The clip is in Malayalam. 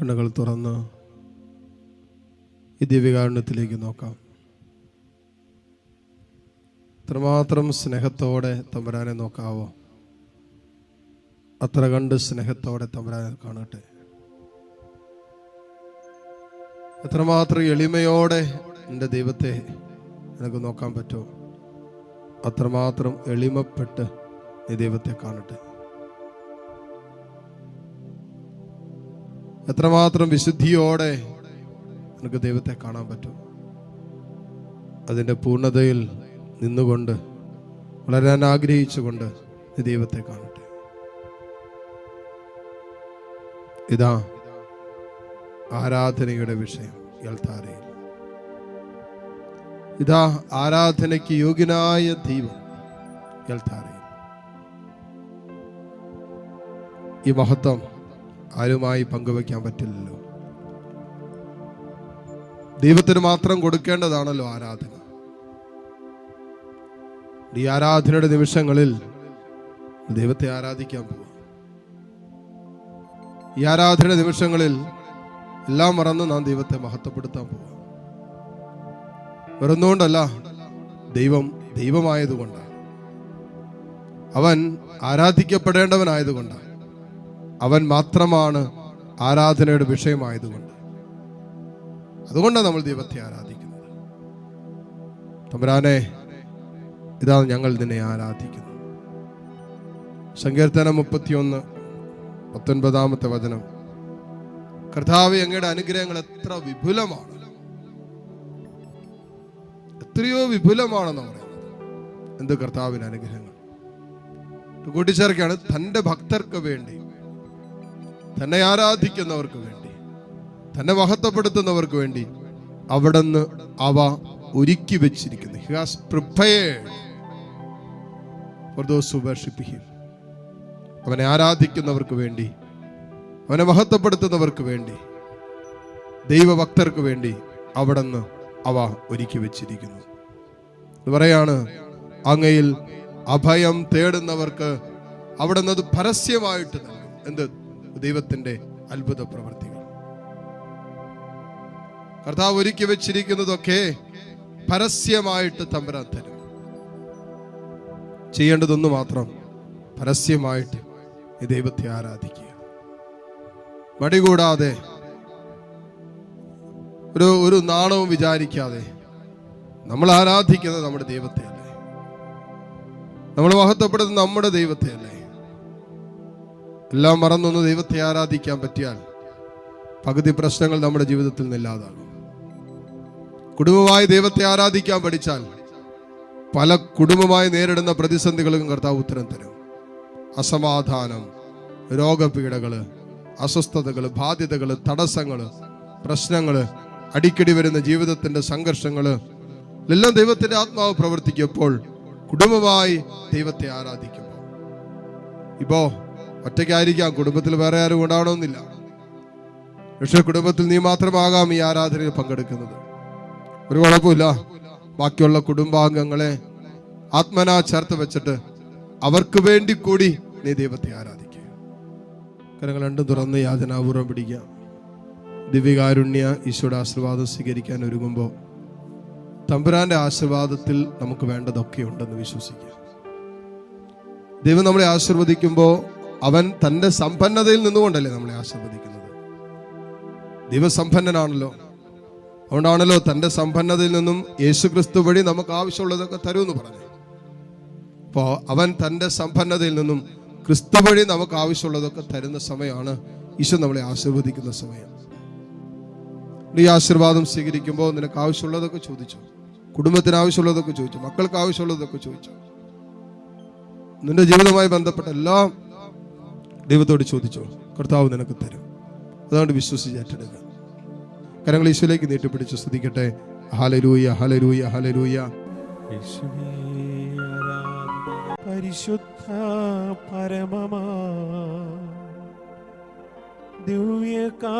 കണ്ണുകൾ തുറന്ന് ഈ ദിവ്യകാരുണ്യത്തിലേക്ക് നോക്കാം. അത്രമാത്രം സ്നേഹത്തോടെ തമ്പുരാനെ നോക്കാവോ? അത്ര കണ്ട് സ്നേഹത്തോടെ തമ്പുരാനെ കാണട്ടെ. എത്രമാത്രം എളിമയോടെ എന്റെ ദൈവത്തെ എനിക്ക് നോക്കാൻ പറ്റുമോ? അത്രമാത്രം എളിമപ്പെട്ട് ഈ ദൈവത്തെ കാണട്ടെ. എത്രമാത്രം വിശുദ്ധിയോടെ നമുക്ക് ദൈവത്തെ കാണാൻ പറ്റും. അതിന്റെ പൂർണതയിൽ നിന്നുകൊണ്ട് വളരാൻ ആഗ്രഹിച്ചുകൊണ്ട് ദൈവത്തെ കാണട്ടെ. ഇതാ ആരാധനയുടെ വിഷയം എൽത്താരയിൽ ഇതാ ആരാധനയ്ക്ക് യോഗ്യനായ ദൈവം എൽത്താരയിൽ ഈ മഹത്വം ആരുമായി പങ്കുവെക്കാൻ പറ്റില്ലല്ലോ. ദൈവത്തിന് മാത്രം കൊടുക്കേണ്ടതാണല്ലോ ആരാധന. ഈ ആരാധനയുടെ നിമിഷങ്ങളിൽ ദൈവത്തെ ആരാധിക്കാൻ പോവാ ഈ ആരാധന നിമിഷങ്ങളിൽ എല്ലാം മറന്ന് നാം ദൈവത്തെ മഹത്വപ്പെടുത്താൻ പോവാ വെറുന്നുകൊണ്ടല്ല ദൈവം ദൈവമായതുകൊണ്ടാണ്. അവൻ ആരാധിക്കപ്പെടേണ്ടവനായതുകൊണ്ടാണ്. അവൻ മാത്രമാണ് ആരാധനയുടെ വിഷയമായതുകൊണ്ട്. അതുകൊണ്ടാണ് നമ്മൾ ദൈവത്തെ ആരാധിക്കുന്നത്. തമ്പുരാനെ ഇതാ ഞങ്ങൾ നിന്നെ ആരാധിക്കുന്നു. സങ്കീർത്തനം മുപ്പത്തിയൊന്ന് പത്തൊൻപതാമത്തെ വചനം. കർത്താവ് അങ്ങയുടെ അനുഗ്രഹങ്ങൾ എത്ര വിപുലമാണ്. എത്രയോ വിപുലമാണെന്ന് പറയുന്നത്. എന്ത് കർത്താവിന് അനുഗ്രഹങ്ങൾ. കൂട്ടിച്ചേർക്കാണ് തന്റെ ഭക്തർക്ക് വേണ്ടി. തന്നെ ആരാധിക്കുന്നവർക്ക് വേണ്ടി തന്നെ മഹത്വപ്പെടുത്തുന്നവർക്ക് വേണ്ടി അവിടുന്ന് അവ ഒരുക്കി വെച്ചിരിക്കുന്നു. അവനെ ആരാധിക്കുന്നവർക്ക് വേണ്ടി അവനെ മഹത്വപ്പെടുത്തുന്നവർക്ക് വേണ്ടി ദൈവഭക്തർക്ക് വേണ്ടി അവിടുന്ന് അവ ഒരുക്കി വെച്ചിരിക്കുന്നു. പറയാണ് അങ്ങയിൽ അഭയം തേടുന്നവർക്ക് അവിടുന്ന് അത് പരസ്യമായിട്ട് നൽകും. എന്ത്? ദൈവത്തിന്റെ അത്ഭുത പ്രവർത്തികൾ. കർത്താവ് ഒരുക്കി വെച്ചിരിക്കുന്നതൊക്കെ പരസ്യമായിട്ട് തമ്പരാൻ തരും. ചെയ്യേണ്ടതൊന്നു മാത്രം പരസ്യമായിട്ട് ഈ ദൈവത്തെ ആരാധിക്കുക. മടികൂടാതെ ഒരു ഒരു നാണവും വിചാരിക്കാതെ നമ്മൾ ആരാധിക്കുന്നത് നമ്മുടെ ദൈവത്തെ അല്ലേ നമ്മൾ മഹത്വപ്പെടുന്നത് നമ്മുടെ ദൈവത്തെ അല്ലേ എല്ലാം മറന്നൊന്ന് ദൈവത്തെ ആരാധിക്കാൻ പറ്റിയാൽ പകുതി പ്രശ്നങ്ങൾ നമ്മുടെ ജീവിതത്തിൽ നിന്നില്ലാതാകും കുടുംബമായി ദൈവത്തെ ആരാധിക്കാൻ പഠിച്ചാൽ പല കുടുംബമായി നേരിടുന്ന പ്രതിസന്ധികൾക്കും കർത്താവ് ഉത്തരം തരും. അസമാധാനം രോഗപീഡകൾ അസ്വസ്ഥതകൾ ബാധ്യതകൾ തടസ്സങ്ങൾ പ്രശ്നങ്ങൾ അടിക്കടി വരുന്ന ജീവിതത്തിന്റെ സംഘർഷങ്ങൾ എല്ലാം ദൈവത്തിന്റെ ആത്മാവ് പ്രവർത്തിക്കുമ്പോൾ കുടുംബമായി ദൈവത്തെ ആരാധിക്കുമ്പോൾ. ഇപ്പോ ഒറ്റയ്ക്കായിരിക്കാം. കുടുംബത്തിൽ വേറെ ആരും ഉണ്ടാവണമെന്നില്ല. പക്ഷെ കുടുംബത്തിൽ നീ മാത്രമാകാം ഈ ആരാധനയിൽ പങ്കെടുക്കുന്നത്. ഒരു കുഴപ്പമില്ല. ബാക്കിയുള്ള കുടുംബാംഗങ്ങളെ ആത്മനാ ചേർത്ത് വെച്ചിട്ട് അവർക്ക് വേണ്ടി കൂടി നീ ദൈവത്തെ ആരാധിക്കുക. കരങ്ങൾ രണ്ടും തുറന്ന് യാതനാപൂർവം പിടിക്കാം. ദിവ്യകാരുണ്യ ഈശോയുടെ ആശീർവാദം സ്വീകരിക്കാൻ ഒരുങ്ങുമ്പോൾ തമ്പുരാന്റെ ആശീർവാദത്തിൽ നമുക്ക് വേണ്ടതൊക്കെ ഉണ്ടെന്ന് വിശ്വസിക്കുക ദൈവം നമ്മളെ ആശീർവദിക്കുമ്പോൾ അവൻ തന്റെ സമ്പന്നതയിൽ നിന്നുകൊണ്ടല്ലേ നമ്മളെ ആശീർവദിക്കുന്നത്? ദൈവസമ്പന്നനാണല്ലോ. അതുകൊണ്ടാണല്ലോ തന്റെ സമ്പന്നതയിൽ നിന്നും യേശു ക്രിസ്തു വഴി നമുക്ക് ആവശ്യമുള്ളതൊക്കെ തരുമെന്ന് പറഞ്ഞു അപ്പോ അവൻ തന്റെ സമ്പന്നതയിൽ നിന്നും ക്രിസ്തു വഴി നമുക്ക് ആവശ്യമുള്ളതൊക്കെ തരുന്ന സമയമാണ് ഈശോ നമ്മളെ ആശീർവദിക്കുന്ന സമയം. ഈ ആശീർവാദം സ്വീകരിക്കുമ്പോൾ നിനക്ക് ആവശ്യമുള്ളതൊക്കെ ചോദിച്ചു. കുടുംബത്തിന് ആവശ്യമുള്ളതൊക്കെ ചോദിച്ചു. മക്കൾക്ക് ആവശ്യമുള്ളതൊക്കെ ചോദിച്ചു. നിന്റെ ജീവിതവുമായി ബന്ധപ്പെട്ട എല്ലാം ദൈവത്തോട് ചോദിച്ചോ കർത്താവ് നിനക്ക് തരും. അതുകൊണ്ട് വിശ്വസിച്ച് ഏറ്റെടുക്കുക കരങ്ങൾ ഈശോയിലേക്ക് നീട്ടിപ്പിടിച്ച് സ്തുതിക്കട്ടെ. Hallelujah hallelujah hallelujah. പരിശുദ്ധ പരമമാ. ദിവ്യകാരുണ്യമേ.